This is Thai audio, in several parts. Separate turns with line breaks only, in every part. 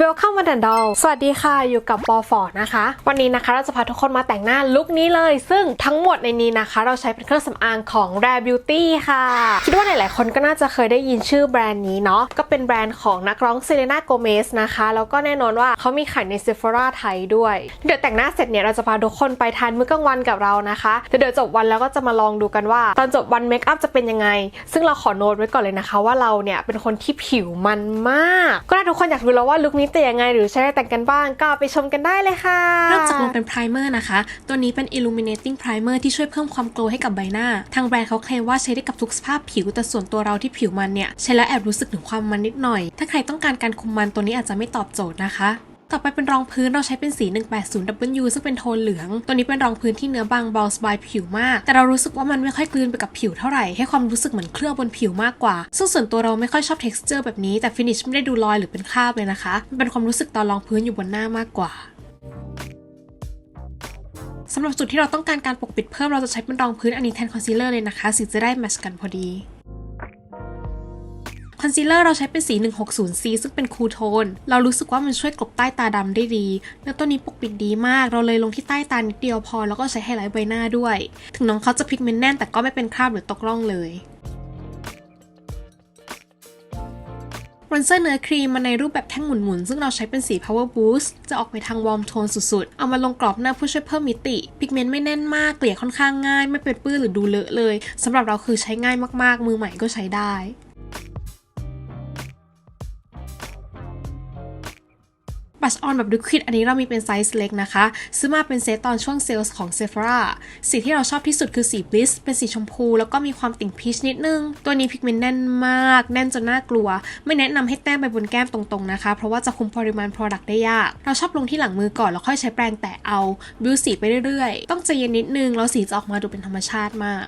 Welcome วันดันดอลสวัสดีค่ะ อยู่กับปอฟอนะคะ วันนี้นะคะเราจะพาทุกคนมาแต่งหน้าลุคนี้เลย ซึ่งทั้งหมดในนี้นะคะ เราใช้เป็นเครื่องสำอางของ Rare Beauty ค่ะ คิดว่าหลายๆ คนก็น่าจะเคยได้ยินชื่อแบรนด์นี้เนาะ ก็เป็นแบรนด์ของนักร้องเซเลน่าโกเมสนะคะ แล้วก็แน่นอนว่าเขามีขายใน Sephora ไทยด้วย เดี๋ยวแต่งหน้าเสร็จเนี่ยเราจะพาทุกคนไปทานมื้อกลางวันกับเรานะคะเดี๋ยวเดี๋ยวจบวันแล้วก็จะมาลองดูกันว่า ตอนจบวันเมคอัพจะเป็นยังไง ซึ่งเราขอโน้ตไว้ก่อนเลยนะคะ ว่าเราเนี่ยเป็นคนที่ผิวมันมาก ก็ถ้าทุกคนอยากรู้แล้วว่าลุคนี้แต่ยังไงหรือใช้อะไรแต่งกันบ้างก็ไปชมกันได้เลยค่ะ
เริ่มจากลงเป็นไพรเมอร์นะคะ ตัวนี้เป็น illuminating primer ที่ช่วยเพิ่มความโกลให้กับใบหน้า ทางแบรนด์เขาเคลมว่าใช้ได้กับทุกสภาพผิว แต่ส่วนตัวเราที่ผิวมันเนี่ย ใช้แล้วแอบรู้สึกถึงความมันนิดหน่อย ถ้าใครต้องการการคุมมันตัวนี้อาจจะไม่ตอบโจทย์นะคะ ต่อไปเป็นรองพื้นเราใช้เป็นสี 180W ซึ่งเป็นโทนเหลือง ตัวนี้เป็นรองพื้นที่เนื้อบางเบาสบายผิวมาก แต่เรารู้สึกว่ามันไม่ค่อยกลืนไปกับผิวเท่าไหร่ ให้ความรู้สึกเหมือนเคลือบบนผิวมากกว่า ซึ่งส่วนตัวเราไม่ค่อยชอบ texture แบบนี้ แต่ finish ไม่ได้ดูลอยหรือเป็นคราบเลยนะคะ มันเป็นความรู้สึกตอนรองพื้นอยู่บนหน้ามากกว่าสำหรับจุดที่เราต้องการการปกปิดเพิ่มเราจะใช้เป็นรองพื้นอันนี้แทนคอนซีลเลอร์เลยนะคะสีจะได้แมชกันพอดี คอนซีลเลอร์เราใช้เป็นสี 160C ซึ่งเป็นคูลโทน เรารู้สึกว่ามันช่วยกลบใต้ตาดำได้ดี แล้วตัวนี้ปกปิดดีมาก เราเลยลงที่ใต้ตานิดเดียวพอ แล้วก็ใช้ไฮไลท์ใบหน้าด้วย ถึงน้องเขาจะพิกเมนต์แน่นแต่ก็ไม่เป็นคราบหรือตกร่องเลยบรอนเซอร์เนื้อครีมมาในรูปแบบแท่งหมุนๆ ซึ่งเราใช้เป็นสี Power Boost จะออกไปทางวอร์มโทนสุดๆ เอามาลงกรอบหน้าเพื่อช่วยเพิ่มมิติ พิกเมนต์ไม่แน่นมาก เกลี่ยค่อนข้างง่าย ไม่เป็นปื้นหรือดูเลอะเลย สำหรับเราคือใช้ง่ายมากๆ มือใหม่ก็ใช้ได้ บัชออนแบบลิควิดอันนี้เรามีเป็นไซส์เล็กนะคะ ซื้อมาเป็นเซตตอนช่วงเซลล์ของ Sephora สีที่เราชอบที่สุดคือสี Bliss เป็นสีชมพู แล้วก็มีความติ่งพีชนิดนึง ตัวนี้พิกเมนต์แน่นมาก แน่นจนน่ากลัว ไม่แนะนำให้แต้มไปบนแก้มตรงๆนะคะ เพราะว่าจะคุมปริมาณ Product ได้ยาก เราชอบลงที่หลังมือก่อนแล้วค่อยใช้แปรงแตะเอาบิวสีไปเรื่อยๆ ต้องใจเย็นนิดนึงแล้วสีจะออกมาดูเป็นธรรมชาติมาก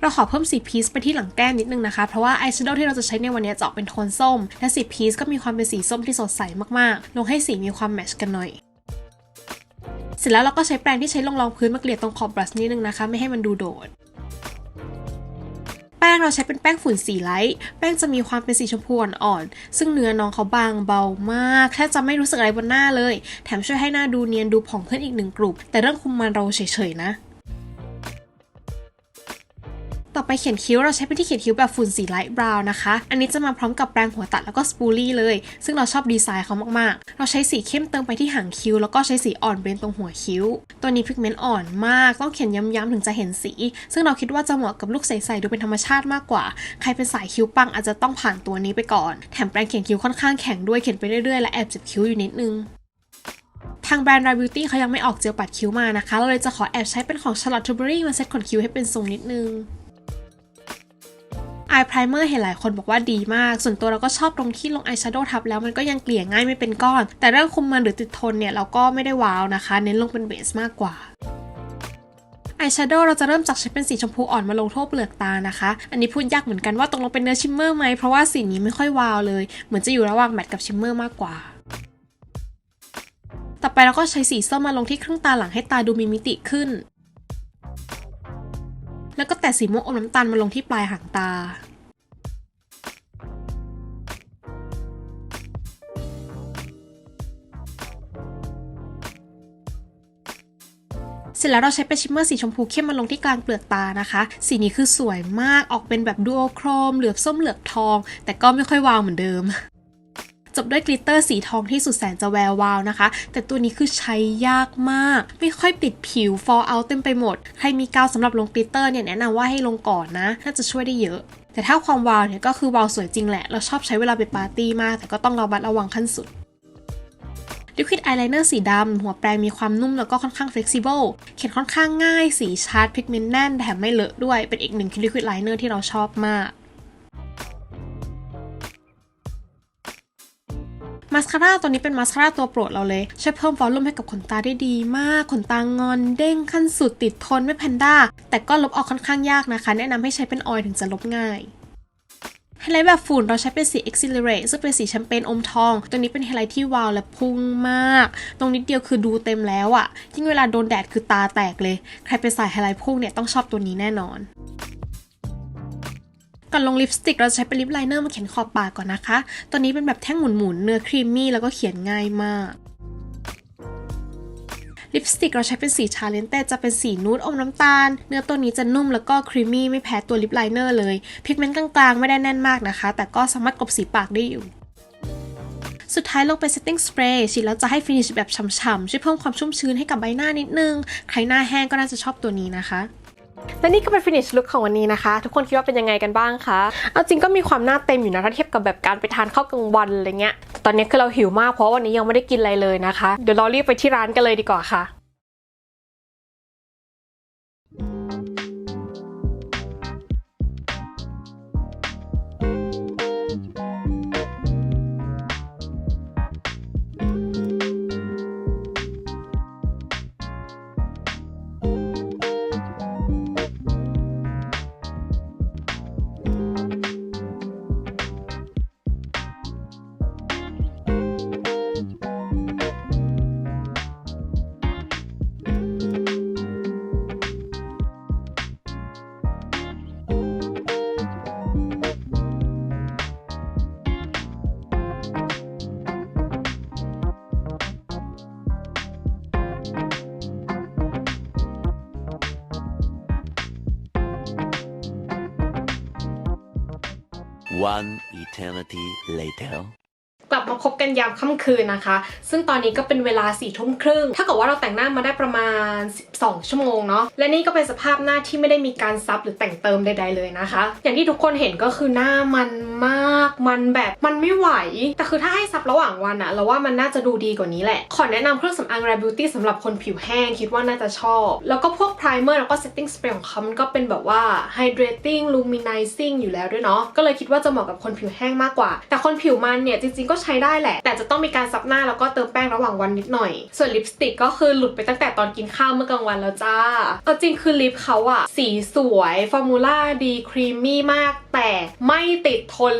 เราขอเพิ่มสีพีซไปที่หลังแก้มนิดนึงนะคะ เพราะว่าอายแชโดว์ที่เราจะใช้ในวันนี้จะออกเป็นโทนส้ม และสีพีซก็มีความเป็นสีส้มที่สดใสมากๆ ลงให้สีมีความแมชกันหน่อย เสร็จแล้วเราก็ใช้แปรงที่ใช้รองรองพื้นมาเกลี่ยตรงขอบบรัชนิดนึงนะคะ ไม่ให้มันดูโดดแป้งเราใช้เป็นแป้งฝุ่นสีไลท์ แป้งจะมีความเป็นสีชมพูอ่อนๆ ซึ่งเนื้อน้องเขาบางเบามาก แทบจะไม่รู้สึกอะไรบนหน้าเลย แถมช่วยให้หน้าดูเนียนดูผ่องขึ้นอีกหนึ่งกลุ่ม แต่เรื่องคุมมันเราเฉยๆนะ ต่อไปเขียนคิ้วเราใช้เป็นที่เขียนคิ้วแบบฝุ่นสีไลท์บราวน์นะคะ อันนี้จะมาพร้อมกับแปรงหัวตัดแล้วก็สปูลี่เลย ซึ่งเราชอบดีไซน์เขามากๆ เราใช้สีเข้มเติมไปที่หางคิ้ว แล้วก็ใช้สีอ่อนเบนตรงหัวคิ้ว ตัวนี้พิกเมนต์อ่อนมาก ต้องเขียนย้ำๆถึงจะเห็นสี ซึ่งเราคิดว่าจะเหมาะกับลูกใสๆดูเป็นธรรมชาติมากกว่า ใครเป็นสายคิ้วปังอาจจะต้องผ่านตัวนี้ไปก่อน แถมแปรงเขียนคิ้วค่อนข้างแข็งด้วย เขียนไปเรื่อยๆ และแอบเจ็บคิ้วอยู่นิดนึงทางแบรนด์ Rare Beauty เขายังไม่ออกเจลปัดคิ้วมานะคะ เราเลยจะขอแอบใช้เป็นของ Charlotte Tilbury มาเซตขนคิ้วให้เป็นทรงนิดนึง อายไพรเมอร์เห็นหลายคนบอกว่าดีมาก ส่วนตัวเราก็ชอบตรงที่ลงอายแชโดว์ทับแล้วมันก็ยังเกลี่ยง่ายไม่เป็นก้อน แต่เรื่องคุมมันหรือติดทนเนี่ยเราก็ไม่ได้ว้าวนะคะ เน้นลงเป็นเบสมากกว่าอายแชโดว์เราจะเริ่มจากใช้เป็นสีชมพูอ่อนมาลงทั่วเปลือกตานะคะ อันนี้พูดยากเหมือนกันว่าตรงลงเป็นเนื้อชิมเมอร์ไหมเพราะว่าสีนี้ไม่ค่อยวาวเลย เหมือนจะอยู่ระหว่างแมตต์กับชิมเมอร์มากกว่าต่อไปเราก็ใช้สีส้มมาลงที่ครึ่งตาหลังให้ตาดูมีมิติขึ้น แล้วก็แตะสีม่วงอมน้ำตาลมาลงที่ปลายหางตา เสร็จแล้วเราใช้เป็นชิมเมอร์สีชมพูเข้มมาลงที่กลางเปลือกตานะคะ สีนี้คือสวยมากออกเป็นแบบดูโอโครม เหลือบส้มเหลือบทอง แต่ก็ไม่ค่อยวาวเหมือนเดิม จบด้วยกลิตเตอร์สีทองที่สุดแสนจะแวววาวนะคะ แต่ตัวนี้คือใช้ยากมาก ไม่ค่อยติดผิว fall out เต็มไปหมด ใครมีกาวสำหรับลงกลิตเตอร์เนี่ยแนะนำว่าให้ลงก่อนนะ น่าจะช่วยได้เยอะแต่ถ้าความวาวเนี่ยก็คือวาวสวยจริงแหละ เราชอบใช้เวลาไปปาร์ตี้มาก แต่ก็ต้องระมัดระวังขั้นสุดลิควิดอายไลเนอร์สีดำ หัวแปรงมีความนุ่มแล้วก็ค่อนข้าง flexible เขียนค่อนข้างง่าย สีชัดพิกเมนต์แน่นแถมไม่เลอะด้วย เป็นอีกหนึ่งลิควิดไลเนอร์ที่เราชอบมาก มาสคาร่าตัวนี้เป็นมาสคาร่าตัวโปรดเราเลยช่วยเพิ่มวอลลุ่มให้กับขนตาได้ดีมาก ขนตางอนเด้งขั้นสุดติดทนไม่แพนด้า แต่ก็ลบออกค่อนข้างยากนะคะ แนะนำให้ใช้เป็นออยล์ถึงจะลบง่ายไฮไลท์แบบฝุ่นเราใช้เป็นสี Accelerate ซึ่งเป็นสีแชมเปญอมทอง ตัวนี้เป็นไฮไลท์ที่วาวและพุ่งมาก ตรงนิดเดียวคือดูเต็มแล้วอะยิ่งเวลาโดนแดดคือตาแตกเลย ใครเป็นสายไฮไลท์พุ่งเนี่ยต้องชอบตัวนี้แน่นอน ก่
อนลงลิปสติกเราจะใช้เป็นลิปไลเนอร์มาเขียนขอบปากก่อนนะคะ ตัวนี้เป็นแบบแท่งหมุนๆ เนื้อครีมมี่แล้วก็เขียนง่ายมาก ลิปสติกเราใช้เป็นสีชาเลนเต้จะเป็นสีนูดอมน้ำตาล เนื้อตัวนี้จะนุ่มแล้วก็ครีมมี่ไม่แพ้ตัวลิปไลเนอร์เลยพิกเมนต์กลางๆ ไม่ได้แน่นมากนะคะ แต่ก็สามารถกลบสีปากได้อยู่สุดท้ายลงไป setting spray ฉีดแล้วจะให้ finish แบบฉ่ำๆช่วยเพิ่มความชุ่มชื้นให้กับใบหน้านิดนึง ใครหน้าแห้งก็น่าจะชอบตัวนี้นะคะ
และนี่ก็เป็นฟินิชลุคของวันนี้นะคะ ทุกคนคิดว่าเป็นยังไงกันบ้างคะเอาจริงก็มีความหน้าเต็มอยู่นะถ้าเทียบกับแบบการไปทานข้าวกลางวันอะไรเงี้ยแต่ตอนนี้คือเราหิวมากเพราะวันนี้ยังไม่ได้กินอะไรเลยนะคะ เดี๋ยวเรารีบไปที่ร้านกันเลยดีกว่าค่ะ
One eternity later.
มาพบกันยามค่ำคืนนะคะ ซึ่งตอนนี้ก็เป็นเวลา4ี่ทุ่มครึ่งถ้าเกิดว่าเราแต่งหน้ามาได้ประมาณ 12 ชั่วโมงเนาะและนี่ก็เป็นสภาพหน้าที่ไม่ได้มีการซับหรือแต่งเติมใดๆเลยนะคะ อย่างที่ทุกคนเห็นก็คือหน้ามันมากมันแบบมันไม่ไหว แต่คือถ้าให้ซับระหว่างวันอะเราว่ามันน่าจะดูดีกว่านี้แหละ ขอแนะนำเครื่องสำอาง Rare Beauty สำหรับคนผิวแห้งคิดว่าน่าจะชอบ แล้วก็พวก primer แล้วก็ setting spray ของเขามันก็เป็นแบบว่า hydrating luminizing อยู่แล้วด้วยเนาะก็เลยคิดว่าจะเหมาะกับคนผิวแห้งมากกว่า แต่คนผิวมันเนี่ยจริงๆก็ใช้ได้แหละ แต่จะต้องมีการซับหน้าแล้วก็เติมแป้งระหว่างวันนิดหน่อย ส่วนลิปสติกก็คือหลุดไปตั้งแต่ตอนกินข้าวเมื่อกลางวันแล้วจ้าเอาจริงคือลิปเขาอะสีสวยฟอร์มูล่าดีครีมมี่มาก แต่ไม่ติดทน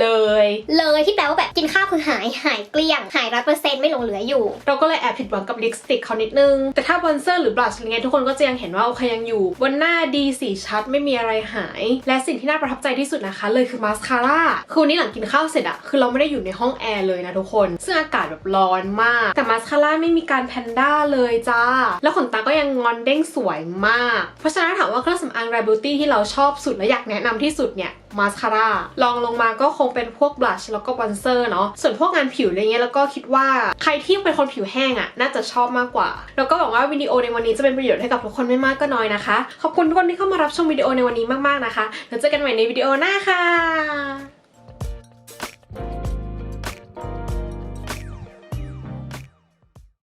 เลย
เลยที่แปลว่าแบบกินข้าวคือหายหายเกลี้ยง หายร้อยเปอร์เซ็นต์ไม่หลงเหลืออยู่
เราก็เลยแอบผิดหวังกับลิปสติกเขานิดนึง แต่ถ้าบอนเซอร์หรือบลัชอะไรเงี้ยทุกคนก็จะยังเห็นว่าโอเคยังอยู่ บนหน้าดีสีชัดไม่มีอะไรหาย และสิ่งที่น่าประทับใจที่สุดนะคะ เลยคือมาสคาร่าคือวันนี้หลังกินข้าวเสร็จอะคือเราไม่ได้อยู่ในห้องแอร์เลยนะทุกคน ซึ่งอากาศแบบร้อนมาก แต่มาสคาร่าไม่มีการแพนด้าเลยจ้า แล้วขนตาก็ยังงอนเด้งสวยมาก เพราะฉะนั้นถามว่าเครื่องสำอาง Rare Beauty ที่เราชอบสุดและอยากแนะนำที่สุดเนี่ยมาสคาร่าลองลงมาก็คงเป็นพวกบลัชแล้วก็บอนเซอร์เนาะส่วนพวกงานผิวอะไรเงี้ยแล้วก็คิดว่าใครที่เป็นคนผิวแห้งอะ่ะ น่าจะชอบมากกว่า แล้วก็หวังว่าวิดีโอในวันนี้จะเป็นประโยชน์ให้กับทุกคนไม่มากก็น้อยนะคะ ขอบคุณทุกคนที่เข้ามารับชมวิดีโอในวันนี้มากๆนะคะแล้วเจอกันใหม่ในวิดีโอหน้าค่ะ